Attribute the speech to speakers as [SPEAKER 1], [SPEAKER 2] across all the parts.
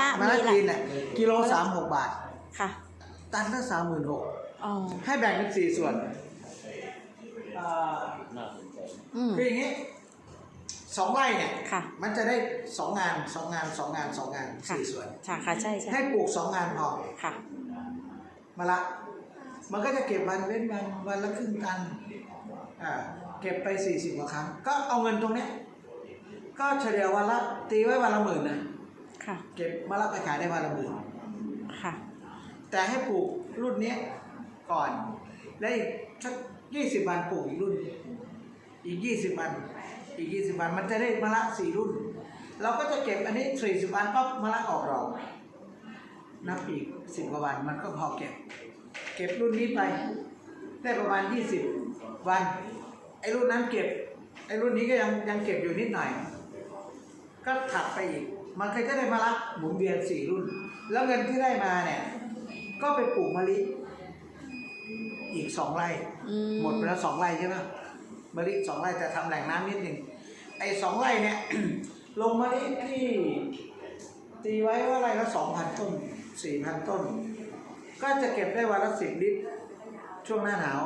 [SPEAKER 1] ละ
[SPEAKER 2] มะละ
[SPEAKER 1] มีละ
[SPEAKER 2] จีนเนี่ยกิโลสามหกบาท
[SPEAKER 1] ค่ะ
[SPEAKER 2] ตันละสามหมื่นหก
[SPEAKER 1] อ๋อ
[SPEAKER 2] ให้แบ่งเป็นสี่ส่วนอ่า
[SPEAKER 1] อืม
[SPEAKER 2] คืออย่างนี้สองไร่เนี่ย
[SPEAKER 1] ค่ะ
[SPEAKER 2] มันจะได้สองงานสองงานสองงานสองงาน
[SPEAKER 1] ค่ะ
[SPEAKER 2] สี่ส่วน
[SPEAKER 1] ค่ะค่ะใช่ใช่
[SPEAKER 2] ให้ปลูกสองงานพอ
[SPEAKER 1] ค่ะ
[SPEAKER 2] มาละ มันก็จะเก็บวันเว้นวันวันละครึ่งตันอ่าเก็บไปสี่สิบกว่าครั้ง ก็เอาเงินตรงเนี้ยก็เฉลี่ยวันละตีไว้วันละหมื่นนะ
[SPEAKER 1] ค่ะ
[SPEAKER 2] เก็บมาละไปขายได้วันละหมื่น
[SPEAKER 1] ค่ะ
[SPEAKER 2] แต่ให้ปลูกรุ่นเนี้ยก่อน และอีกสักยี่สิบวันปลูกอีกรุ่น อีกยี่สิบวัน อีกยี่สิบวันมันจะได้มะละสี่รุ่น เราก็จะเก็บอันนี้สี่สิบวันปั๊บมะละออกดอกนับอีกสิบกว่าวันมันก็พอเก็บ เก็บรุ่นนี้ไป ได้ประมาณยี่สิบวัน ไอ้รุ่นนั้นเก็บ ไอ้รุ่นนี้ก็ยังยังเก็บอยู่นิดหน่อย ก็ถัดไปอีก มันก็จะได้มะละหมุนเวียนสี่รุ่น แล้วเงินที่ได้มาเนี่ย ก็ไปปลูกมะลิอีกสองไร่
[SPEAKER 1] อืม
[SPEAKER 2] หมดไปแล้วสองไร่ใช่ไหมมะลิสองไร่แต่ทำแหล่งน้ำนิดหนึ่งไอ้สองไร่เนี่ย ลงมะลิที่ตีไว้ว่าไร่ละสองพันต้นสี่พันต้น ก็จะเก็บได้วันละสิบลิตร ช่วงหน้าหนาว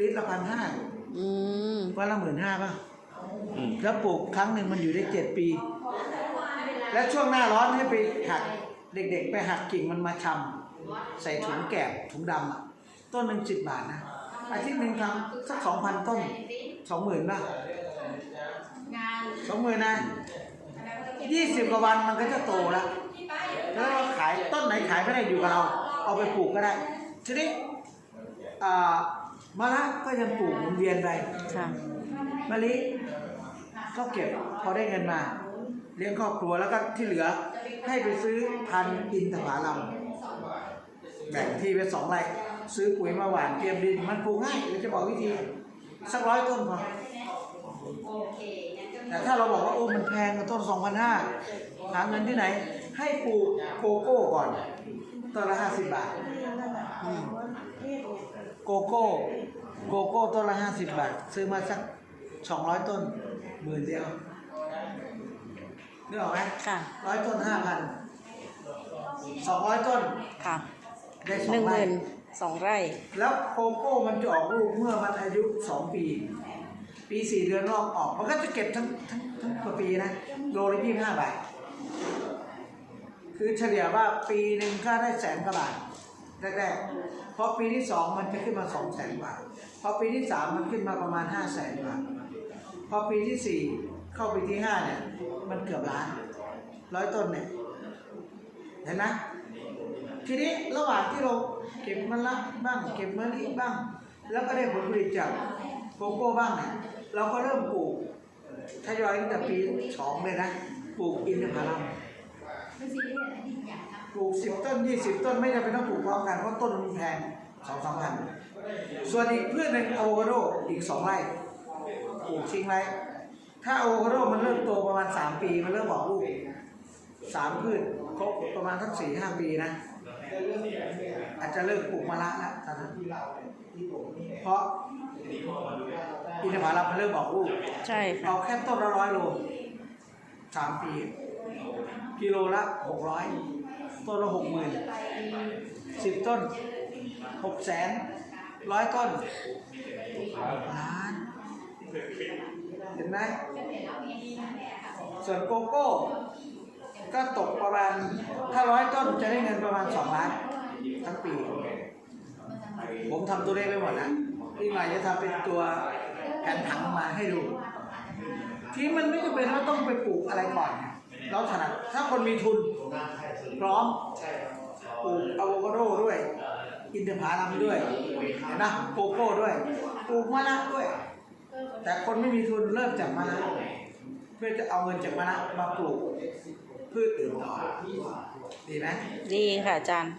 [SPEAKER 2] ลิตรละพันห้า
[SPEAKER 1] อืม
[SPEAKER 2] วันละหมื่นห้าป่ะแล้วปลูกครั้งหนึ่งมันอยู่ได้เจ็ดปี และช่วงหน้าร้อนให้ไปหักเด็กๆ ไปหักกิ่งมันมาชำใส่ถุงแกบถุงดำอะต้นหนึ่งสิบบาทนะอาทิตย์หนึ่งทำสักสองพันต้นสองหมื่นป่ะสองหมื่นนะยี่สิบกว่าวันมันก็จะโตแล้วแล้วเราขายต้นไหนขายไม่ได้อยู่กับเรา เอาไปปลูกก็ได้ทีนี้อ่ามะละก็ยังปลูกหมุนเวียนไป
[SPEAKER 1] ค่ะ
[SPEAKER 2] มะลิก็เก็บพอได้เงินมา เลี้ยงครอบครัวแล้วก็ที่เหลือให้ไปซื้อพันธุ์อินทผลัมแบ่งที่ไปสองไร่ซื้อปุ๋ยมาหว่านเตรียมดินมันปลูกง่ายเดี๋ยวจะบอกวิธีสักร้อยต้นพอแต่ถ้าเราบอกว่าโอ้มันแพงต้นสองพันห้าหาเงินที่ไหน ให้ปลูกโกโก้ก่อนต้นละห้าสิบบาทโกโก้โกโก้ต้นละห้าสิบบาท ซื้อมาสักสองร้อยต้นหมื่นเดียว นึกออกไหม
[SPEAKER 1] ค่ะ
[SPEAKER 2] ร้อยต้นห้าพันสองร้อยต้น
[SPEAKER 1] ค่ะ
[SPEAKER 2] ได้ส
[SPEAKER 1] ห
[SPEAKER 2] อ
[SPEAKER 1] นึ่
[SPEAKER 2] ง
[SPEAKER 1] งห
[SPEAKER 2] ไร่
[SPEAKER 1] มื่นสองไร่
[SPEAKER 2] แล้วโกโก้มันจะออกลูกเมื่อมันอายุสองปี ปีสี่เดือนรอบออก มันก็จะเก็บทั้งทั้งทั้งปีนะโลละยี่ห้าบาทคือเฉลี่ยว่าปีหนึ่งก็ได้แสนกว่าบาทแรกๆพอปีที่สองมันจะขึ้นมาสองแสนบาทพอปีที่สามมันขึ้นมาประมาณห้าแสนบาทพอปีที่สี่ เข้าปีที่ห้าเนี่ย มันเกือบล้านร้อยต้นเนี่ยเห็นไหมทีนี้ระหว่างที่เราเก็บมะละบ้าง เก็บมะลิบ้าง แล้วก็ได้ผลผลิตจากโกโก้บ้างเนี่ยเราก็เริ่มปลูกทยอยตั้งแต่ปีสองเลยนะปลูกอินทผลัมปลูกสิบต้นยี่สิบต้นไม่จำเป็นต้องปลูกพร้อมกันเพราะต้นมันแพงสองสามพันส่วนอีกเพืชหนึ่งอะโวคาโดอีกสองไร่ปลูกทิ้งไว้ ถ้าอะโวคาโดมันเริ่มโตประมาณสามปีมันเริ่มออกลูกสามพืชครบประมาณสักสี่ห้าปีนะ อาจจะเลิกปลูกมะละแล้วตอนนั้นเพราะอินทผลัมมันเริ่มออกลูก
[SPEAKER 1] ใช่ค่ะ
[SPEAKER 2] เอาแค่ต้นละร้อยโลสามปี กิโลละหกร้อยต้นละหกหมื่นสิบต้นหกแสนร้อยต้นล้าน เห็นไหมส่วนโกโก้ ก็ตกประมาณถ้าร้อยต้นจะได้เงินประมาณสองล้านทั้งปี ผมทำตัวเลขไว้หมดนะที่หมายจะทำเป็นตัวแผนผังมาให้ดู ที่มันไม่จำเป็นว่าต้องไปปลูกอะไรก่อน เราถนัดถ้าคนมีทุน พร้อมปลูกอะโวคาโดด้วย อินทผลัมด้วยเห็นไหมโกโก้ด้วยปลูกมะละด้วย แต่คนไม่มีทุนเริ่มจากมะละเพื่อจะเอาเงินจากมะละมาปลูกพืชอื่นต่อดีไหม
[SPEAKER 1] ดีค่ะอาจารย์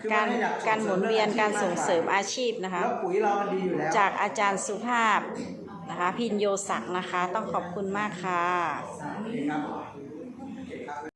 [SPEAKER 2] คือ
[SPEAKER 1] การ
[SPEAKER 2] ว่ถ้อยส่ง
[SPEAKER 1] การหมุนเวียนการส่งเสริมอาชีพนะคะ
[SPEAKER 2] แล้วปุ๋ยเรามันดีอยู่แล้ว
[SPEAKER 1] จากอาจารย์สุภาพนะคะ พินโยศักดิ์นะคะ ต้องขอบคุณมากค่ะ
[SPEAKER 2] ดีครับ